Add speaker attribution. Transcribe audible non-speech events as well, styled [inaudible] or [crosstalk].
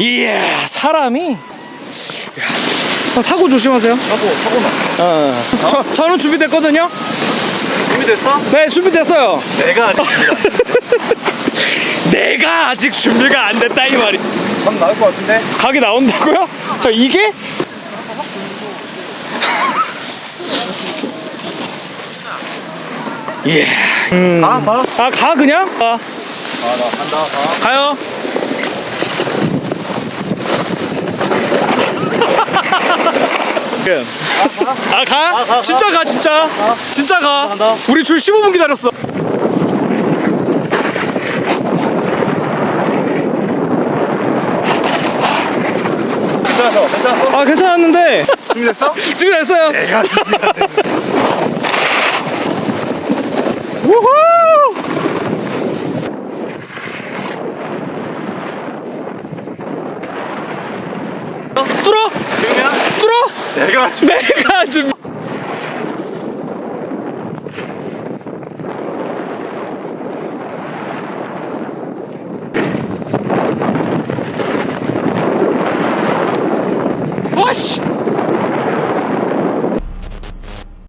Speaker 1: 이야 사람이 이야. 형, 사고 조심하세요.
Speaker 2: 사고 사고 나.
Speaker 1: 어. 저 저는 준비됐거든요.
Speaker 2: 준비됐어?
Speaker 1: 네 준비됐어요.
Speaker 2: 내가 아직 준비가 [laughs]
Speaker 1: 내가 아직 준비가 안 됐다 이 말이.
Speaker 2: 감 나올 것 같은데?
Speaker 1: 각이 나온다고요? 저 이게? [laughs] 예.
Speaker 2: 가 가.
Speaker 1: 아 가 그냥? 아
Speaker 2: 아나 간다 가.
Speaker 1: 가요. 아 가?
Speaker 2: 가, 가.
Speaker 1: 진짜 가 진짜 진짜 가
Speaker 2: 간다.
Speaker 1: 우리 줄 15분 기다렸어
Speaker 2: 괜찮았어 괜찮았어?
Speaker 1: 아 괜찮았는데
Speaker 2: 준비됐어? [laughs]
Speaker 1: 지금 됐어요
Speaker 2: 내가.
Speaker 1: 우후 뚫어
Speaker 2: 그러면
Speaker 1: 뚫어 Bergaç. Bergaç. Boş.